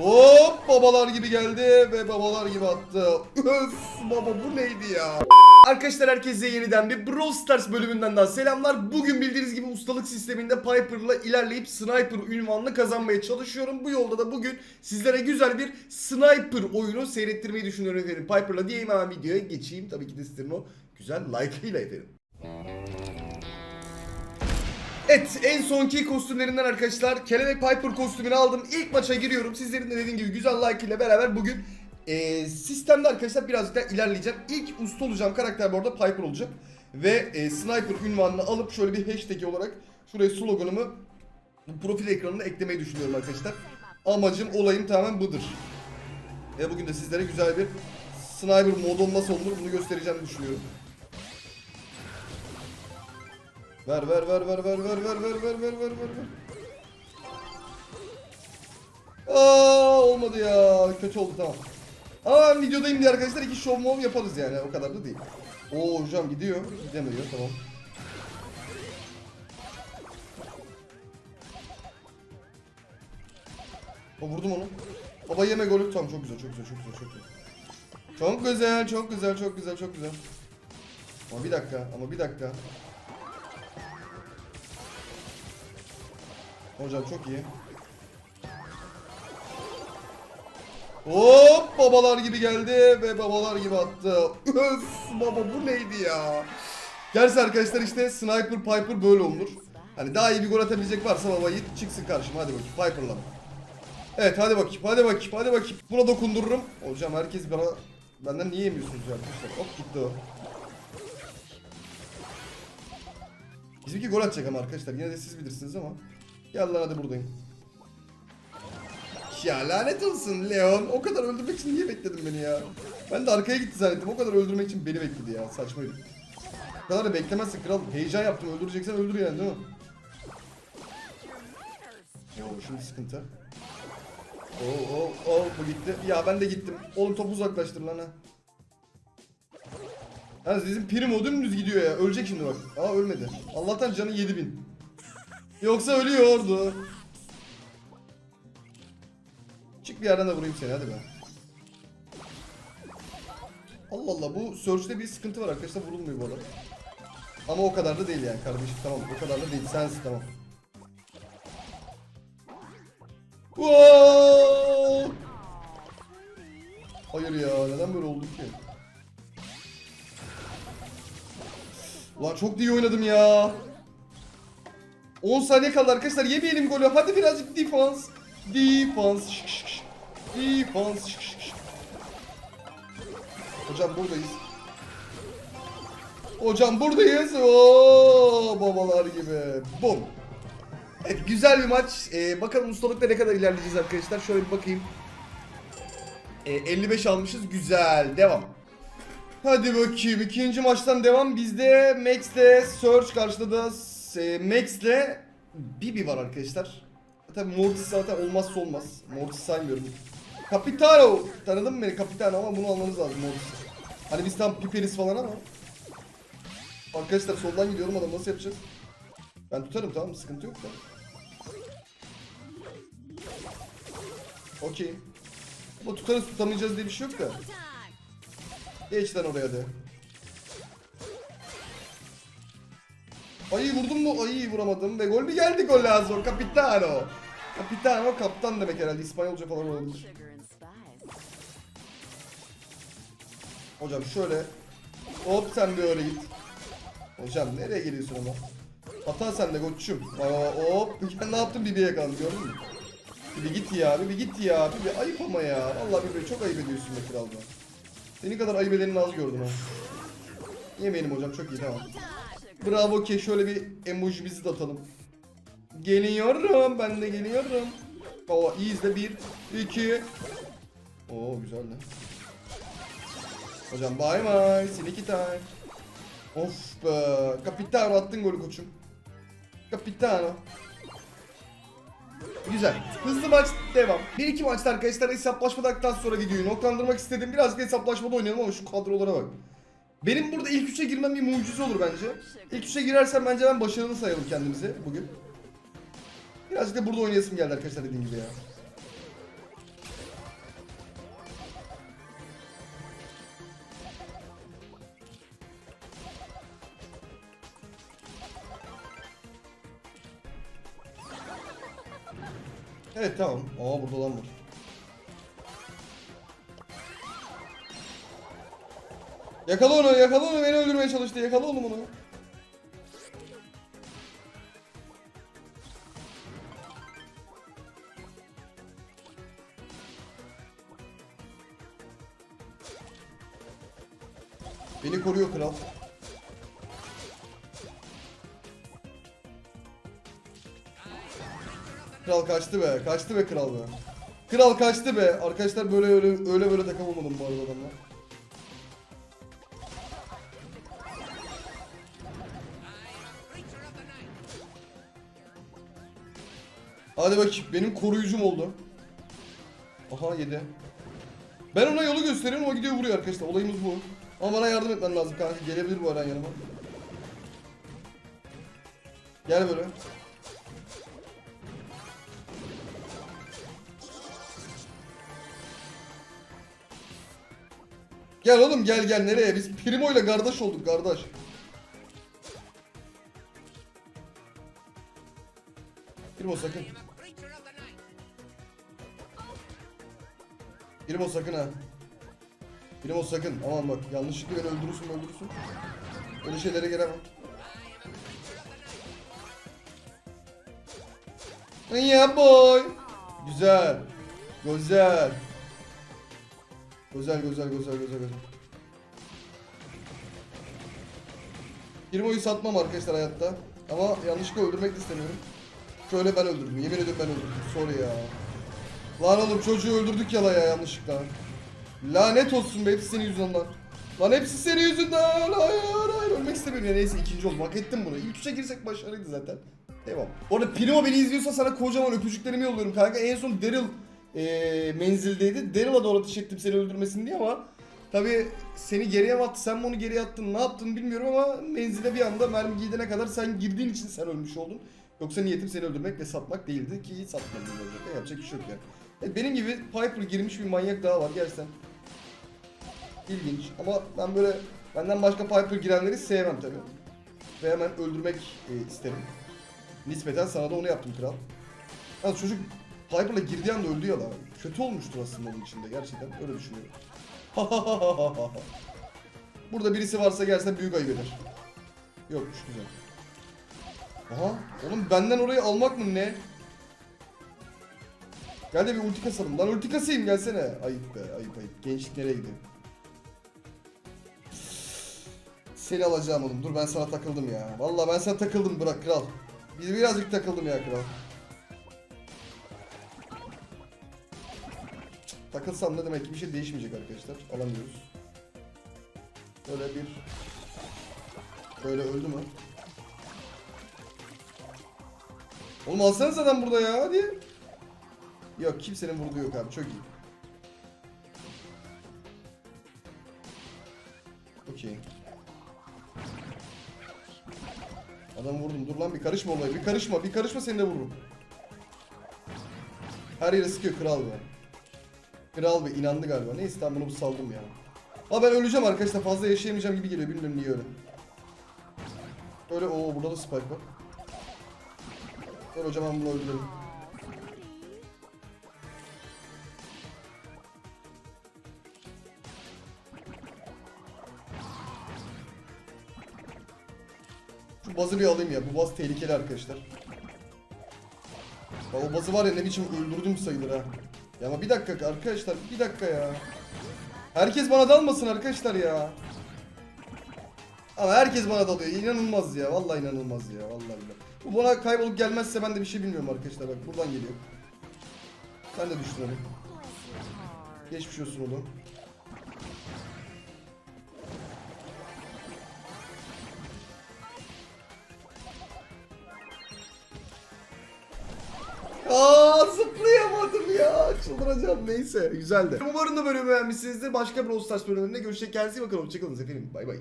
Hop babalar gibi geldi ve babalar gibi attı. Öf baba bu neydi ya? Arkadaşlar herkese yeniden bir Brawl Stars bölümünden daha selamlar. Bugün bildiğiniz gibi ustalık sisteminde Piper'la ilerleyip Sniper ünvanını kazanmaya çalışıyorum. Bu yolda da bugün sizlere güzel bir Sniper oyunu seyrettirmeyi düşünüyorum efendim. Piper'la diyeyim hemen videoya geçeyim. Tabii ki de sizlerin o güzel like'ıyla efendim. Evet en sonki kostümlerinden arkadaşlar Kelebek Piper kostümünü aldım. İlk maça giriyorum. Sizlerin de dediğim gibi güzel like ile beraber bugün e, sistemde arkadaşlar birazcık daha ilerleyeceğim. İlk usta olacağım karakter bu arada Piper olacak. Ve e, Sniper ünvanını alıp şöyle bir hashtag olarak şuraya sloganımı profil ekranına eklemeyi düşünüyorum arkadaşlar. Amacım olayım tamamen budur. Ve bugün de sizlere güzel bir Sniper modu nasıl olur bunu göstereceğimi düşünüyorum. Ver ver ver ver ver ver ver ver ver ver ver ver ver. Aa olmadı ya. Kötü oldu tamam. Ama ben videodayım diye arkadaşlar iki show mov yaparız yani o kadar da değil. Oo hocam gidiyor. Gidemiyor tamam. O vurdum onu. Baba yeme golü tamam çok güzel çok güzel çok güzel çok güzel. Çok güzel çok güzel çok güzel çok güzel. Ama bir dakika ama bir dakika. Hocam çok iyi. Hop babalar gibi geldi ve babalar gibi attı. Öf baba bu neydi ya? Gerçi arkadaşlar işte Sniper Piper böyle olur. Hani daha iyi bir gol atabilecek varsa baba yiğit çıksın karşıma hadi bakayım Piper'la. Evet hadi bakayım hadi bakayım hadi bakayım. Buna dokundururum. Hocam herkes bana benden niye yemiyorsunuz arkadaşlar? Hop gitti o. Bizimki gol atacak ama arkadaşlar yine de siz bilirsiniz ama. Gel lan hadi buradayım. Ya lanet olsun Leon. O kadar öldürmek için niye bekledin beni ya? Ben de arkaya gitti zannettim. O kadar öldürmek için beni bekledi ya. Saçma bir. Bu kadar da beklemezsin kral. Heyecan yaptım. Öldüreceksen öldür yani değil mi? Oo şimdi sıkıntı. Oo oo oo bu gitti. Ya ben de gittim. Oğlum topu uzaklaştır lan ha. Yalnız bizim Primo dümdüz gidiyor ya. Ölecek şimdi bak. Aa ölmedi. Allah'tan canı 7000. Yoksa ölüyordu. Çık bir yerden de vurayım seni hadi be. Allah Allah bu Surge'de bir sıkıntı var arkadaşlar vurulmuyor bu adam. Ama o kadar da değil yani kardeşim tamam o kadar da değil sensin tamam. Wow! Hayır ya neden böyle oldu ki? Ulan çok iyi oynadım ya. 10 saniye kaldı arkadaşlar yemeyelim golü. Hadi birazcık defans. Defans. Şık. Defans. Hocam buradayız. Hocam buradayız. Oo babalar gibi. Bum. Evet güzel bir maç. Ee, bakalım ustalıkta ne kadar ilerleyeceğiz arkadaşlar. Şöyle bir bakayım. Ee, 55 almışız. Güzel. Devam. Hadi bakayım. ikinci maçtan devam. Bizde Max'le Surge karşıda da e, Max'le Bibi var arkadaşlar. Tabi Mortis zaten olmazsa olmaz. Mortis saymıyorum. Capitano. Tanıdın mı beni Capitano ama bunu almanız lazım Mortis. Hani biz tam piperiz falan ama. Arkadaşlar soldan gidiyorum adam nasıl yapacağız? Ben tutarım tamam? Sıkıntı yok da. Okey. Ama tutarız tutamayacağız diye bir şey yok da. Geç lan oraya de. Ayı vurdum mu? Ayı vuramadım ve gol mü geldi gol lazım. Capitano. Capitano kaptan demek herhalde İspanyolca falan olabilir. Hocam şöyle. Hop sen bir öyle git. Hocam nereye geliyorsun ama? Hata sende koçum. Aa, hop. Ya ne yaptın Bibi'ye kaldı gördün mü? Bibi git ya, Bibi git ya. Bibi ayıp ama ya. Vallahi Bibi çok ayıp ediyorsun be kralda. Senin kadar ayıp edenini az gördüm ha. Yemeyelim hocam çok iyi tamam. Bravo ki şöyle bir emojimizi de atalım. Geliyorum ben de geliyorum. Oo iyi izle bir, iki. Oo güzel lan. Hocam bye bye. Sneaky time. Of be. Capitano attın golü koçum. Capitano. Güzel. Hızlı maç devam. Bir iki maçta arkadaşlar hesaplaşmadan sonra videoyu noktalandırmak istedim. Birazcık hesaplaşmada oynayalım ama şu kadrolara bak. Benim burada ilk üçe girmem bir mucize olur bence. İlk üçe girersem bence ben başarılı sayalım kendimizi bugün. Birazcık da burada oynayasım geldi arkadaşlar dediğim gibi ya. Evet tamam. Aa burada olan var. Yakala onu, yakala onu. Beni öldürmeye çalıştı. Yakala oğlum onu. Beni koruyor kral. Kral kaçtı be. Kaçtı be kral be. Kral kaçtı be. Arkadaşlar böyle öyle öyle böyle takım olmadım bu arada adamla. Hadi bakayım. Benim koruyucum oldu. Aha yedi. Ben ona yolu gösteriyorum o gidiyor vuruyor arkadaşlar. Olayımız bu. Ama bana yardım etmen lazım kanka. Gelebilir bu aran yanıma. Gel böyle. Gel oğlum gel gel nereye? Biz Primo ile kardeş olduk kardeş. Primo sakın. Primo sakın ha. Primo sakın. Aman bak yanlışlıkla beni öldürürsün öldürürsün. Öyle şeylere gelemem. Yeah boy. Güzel. Güzel. Güzel güzel güzel güzel güzel. Primo'yu satmam arkadaşlar hayatta. Ama yanlışlıkla öldürmek de istemiyorum. Şöyle ben öldürdüm. Yemin ediyorum ben öldürdüm. Sorry ya. Lan oğlum çocuğu öldürdük ya la ya yanlışlıkla. Lanet olsun be hepsi senin yüzünden lan. Hepsi senin yüzünden. Hayır hayır ölmek istemiyorum ya neyse ikinci oldum. Hak ettim bunu. İlk üçe girsek başarıydı zaten. Devam. Orada Primo beni izliyorsa sana kocaman öpücüklerimi yolluyorum kanka. En son Daryl eee menzildeydi. Daryl'a doğru ateş ettim seni öldürmesin diye ama Tabi seni geriye mi attı, sen mi onu geriye attın, ne yaptın bilmiyorum ama menzile bir anda mermi gidene kadar sen girdiğin için sen ölmüş oldun. Yoksa niyetim seni öldürmek ve satmak değildi ki satmadım öldürmek. Yapacak bir şey yok yani. Evet, benim gibi Piper girmiş bir manyak daha var gerçekten. İlginç ama ben böyle benden başka Piper girenleri sevmem tabi. Ve hemen öldürmek e, isterim. Nispeten sana da onu yaptım kral. Ya çocuk Piper'la girdiği anda öldü ya lan. Kötü olmuştur aslında onun içinde gerçekten öyle düşünüyorum. Burada birisi varsa gelsen büyük ayıp eder. Yokmuş güzel. Aha oğlum benden orayı almak mı ne? Gel de bir ulti kasalım. Lan ulti kasayım gelsene. Ayıp be ayıp ayıp. Gençlik nereye gidiyor? Seni alacağım oğlum. Dur ben sana takıldım ya. Vallahi ben sana takıldım bırak kral. Bir birazcık takıldım ya kral. Takılsam ne demek ki bir şey değişmeyecek arkadaşlar. Alamıyoruz. Böyle bir... Böyle öldü mü? Oğlum alsanız adam burada ya hadi. Yok kimsenin vurduğu yok abi çok iyi. Okey. Adam vurdum dur lan bir karışma olaya bir karışma bir karışma seni de vururum. Her yere sıkıyor kral be. Kral Bey inandı galiba. Neyse tamam bunu saldım ya. Aa ben öleceğim arkadaşlar fazla yaşayamayacağım gibi geliyor bilmiyorum niye öyle. Öyle o burada da spike var. Öyle hocam. Şu bazı bir alayım ya. Bu baz tehlikeli arkadaşlar. Ya o bazı var ya ne biçim öldürdüm sayılır ha. Ya ama bir dakika arkadaşlar bir dakika ya. Herkes bana dalmasın arkadaşlar ya. Ama herkes bana dalıyor. İnanılmaz ya. Vallahi inanılmaz ya. Vallahi billahi. Bu bana kaybolup gelmezse ben de bir şey bilmiyorum arkadaşlar. Bak buradan geliyor. Sen de düştün hadi. Geçmiş olsun oğlum. Aa zıplayamadım ya. Çıldıracağım neyse. Güzeldi. Umarım da bölümü beğenmişsinizdir. Başka bir All Stars bölümünde görüşecek. Kendinize iyi bakın. Hoşçakalın efendim. Bay bay.